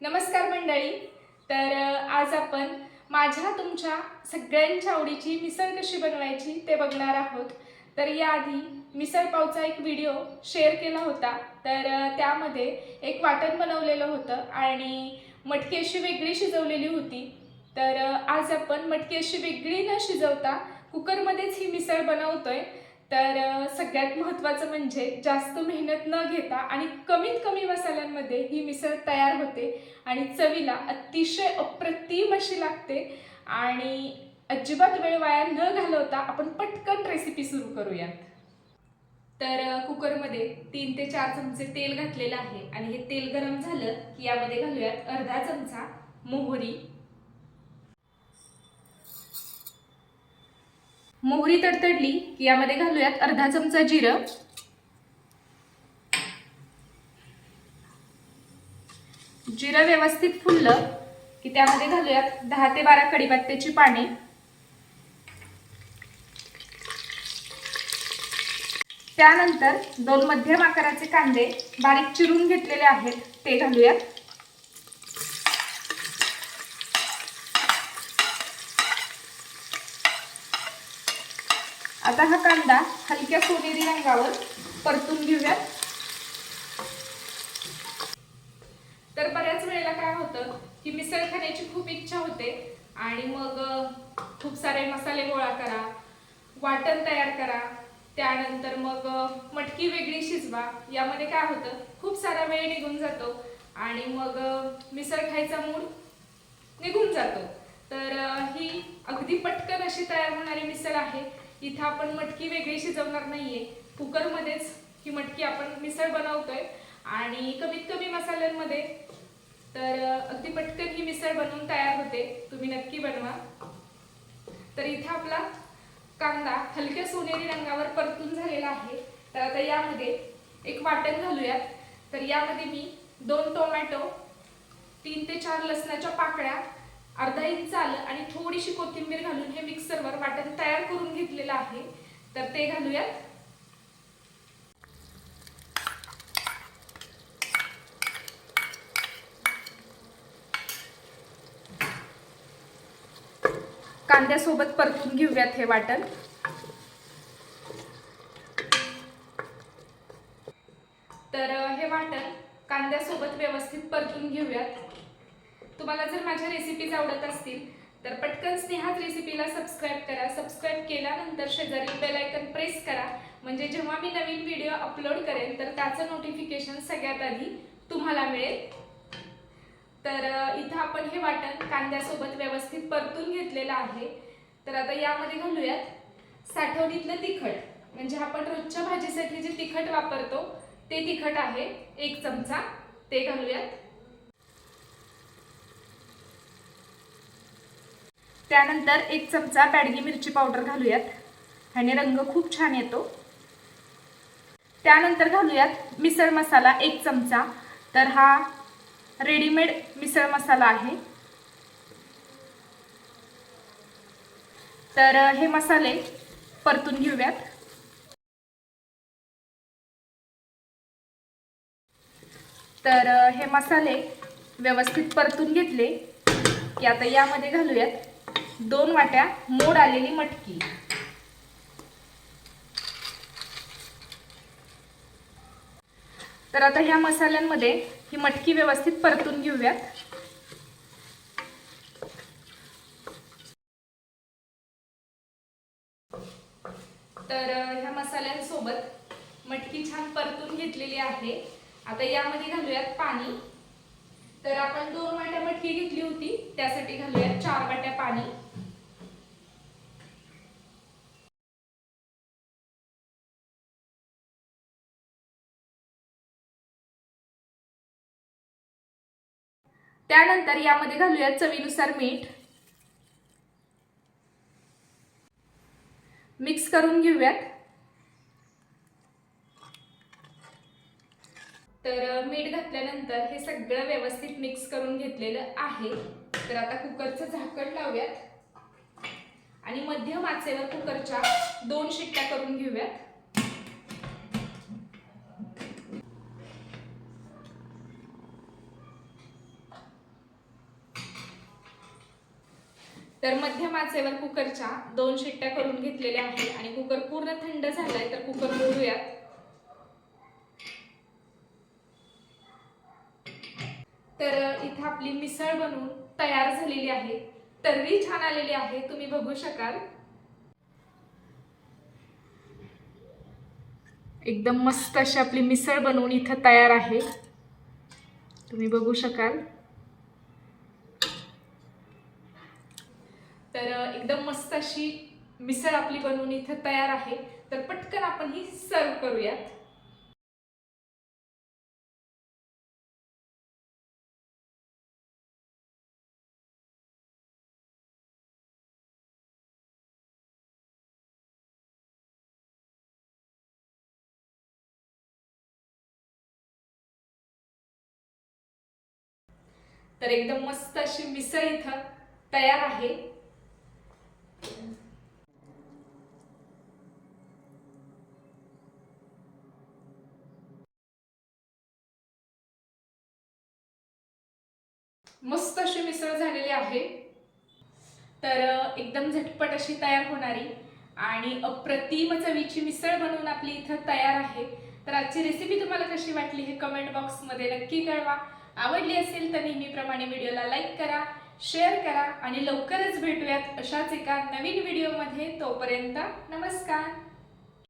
नमस्कार मंडळी. तर आज आपण माझ्या तुमच्या सगळ्यांच्या आवडीची मिसळ कशी बनवायची ते बघणार आहोत. तर याआधी मिसळ पावचा एक व्हिडिओ शेअर केला होता. तर त्यामध्ये एक वाटण बनवलेलं होतं आणि मटकी अशी वेगळी शिजवलेली होती. तर आज आपण मटकी अशी वेगळी न शिजवता कुकरमध्येच ही मिसळ बनवतोय. तर सगळ्यात महत्त्वाचं म्हणजे जास्त मेहनत न घेता आणि कमीत कमी मसाल्यांमध्ये ही मिसळ तयार होते आणि चवीला अतिशय अप्रतिम अशी लागते आणि अजिबात वेळ वाया न घालवता आपण पटकन रेसिपी सुरू करूयात. तर कुकरमध्ये तीन ते चार चमचे तेल घातलेलं आहे आणि हे तेल गरम झालं की यामध्ये घालूयात अर्धा चमचा मोहरी मोहरी तडतडली की यामध्ये घालूयात अर्धा चमचा जिरं. जिरं व्यवस्थित फुललं की त्यामध्ये घालूयात दहा ते बारा कडीपत्त्याची पाने. त्यानंतर दोन मध्यम आकाराचे कांदे बारीक चिरून घेतलेले आहेत ते घालूयात. आता हा कांदा हलक्या सोनेरी रंगावर परतून घेऊयात. तर बऱ्याच वेळेला काय होतं की मिसळ खाण्याची खूप इच्छा होते आणि मग खूप सारे मसाले गोळा करा वाटण तयार करा. त्यानंतर मग मटकी वेगळी शिजवा. यामध्ये काय होतं खूप सारा वेळ निघून जातो आणि मग मिसळ खायचा मूड निघून जातो. तर ही अगदी पटकन अशी तयार होणारी मिसळ आहे. इथं आपण मटकी वेगळी शिजवणार नाहीये. कुकरमध्येच ही मटकी आपण मिसळ बनवतोय. आणि कमीत कमी मसाल्यांमध्ये तर अगदी पटकन ही मिसळ बनवून तयार होते. तुम्ही नक्की बनवा. तर इथं आपला कांदा हलक्या सोनेरी रंगावर परतून झालेला आहे. तर आता यामध्ये एक वाटण घालूयात. तर यामध्ये मी दोन टोमॅटो तीन ते चार लसणाच्या पाकळ्या अर्धा इंच आलं आणि थोडीशी कोथिंबीर घालून हे मिक्सरवर वाटण तयार करून घेतलेलं आहे. तर ते घालूयात. कांद्यासोबत परतून घेऊयात हे वाटण. तर हे वाटण कांद्यासोबत व्यवस्थित परतून घेऊयात. तुम्हाला जर माझ्या रेसिपीज आवडत असतील तर पटकन स्नेहात रेसिपीला सबस्क्राईब करा. सबस्क्राईब केल्यानंतर शेजारी बेल आयकन प्रेस करा. म्हणजे जेव्हा मी नवीन व्हिडिओ अपलोड करेन तर त्याचं नोटिफिकेशन सगळ्यात आधी तुम्हाला मिळेल. तर इथं आपण हे वाटण कांद्यासोबत व्यवस्थित परतून घेतलेलं आहे. तर आता यामध्ये घालूयात साठवणीतलं तिखट. म्हणजे आपण रोजच्या भाजीसाठी जे तिखट वापरतो ते तिखट आहे. एक चमचा. ते घालूयात. त्यानंतर एक चमचा बॅडगी मिरची पावडर घालूयात. ह्याने रंग खूप छान येतो. त्यानंतर घालूयात मिसळ मसाला एक चमचा. तर हा रेडीमेड मिसळ मसाला आहे. तर हे मसाले परतून घेऊयात. तर हे मसाले व्यवस्थित परतून घेतले की आता यामध्ये घालूयात. दोन वाट्या मोड आलेली मटकी. तर आता ह्या मसाल्यांमध्ये ही मटकी व्यवस्थित परतून घेऊयात. तर ह्या मसाल्यांसोबत मटकी छान परतून घेतलेली आहे. आता यामध्ये घालूयात पाणी. तर आपण दोन वाट्या मटकी घेतली होती त्यासाठी घालूयात चार वाट्या पाणी. त्यानंतर यामध्ये घालूयात चवीनुसार मीठ. मिक्स करून घेऊयात. नंतर हे सगळं व्यवस्थित मिक्स करून घेतलेलं आहे. तर आता कुकरचं झाकण लावूयात. आणि मध्यम आचेवर कुकरच्या दोन शिट्ट्या करून घेऊयात. तर मध्यम आचेवर कुकरच्या दोन शिट्ट्या करून घेतलेल्या आहेत आणि कुकर पूर्ण थंड झालाय तर कुकर मोडूयात. तर इथं आपली मिसळ बनवून तयार झालेली आहे. तर्री छान आलेली आहे तुम्ही बघू शकाल. एकदम मस्त अशी आपली मिसळ बनवून इथं तयार आहे. तुम्ही बघू शकाल. तर एकदम मस्त अशी मिसळ आपली बनवून इथं तयार आहे. तर पटकन आपण ही सर्व करूयात. तर एकदम मस्त अशी मिसळ इथं तयार आहे. मस्त अशी मिसळ झालेली आहे. तर एकदम झटपट अशी तयार होणारी आणि अप्रतिम चवीची मिसळ बनवून आपली इथं तयार आहे. तर आजची रेसिपी तुम्हाला कशी वाटली हे कमेंट बॉक्समध्ये नक्की कळवा. आवडली असेल तर नेहमीप्रमाणे व्हिडिओला लाईक करा शेअर करा आणि लवकरच भेटूयात अशाच एका नवीन व्हिडिओमध्ये. तोपर्यंत नमस्कार.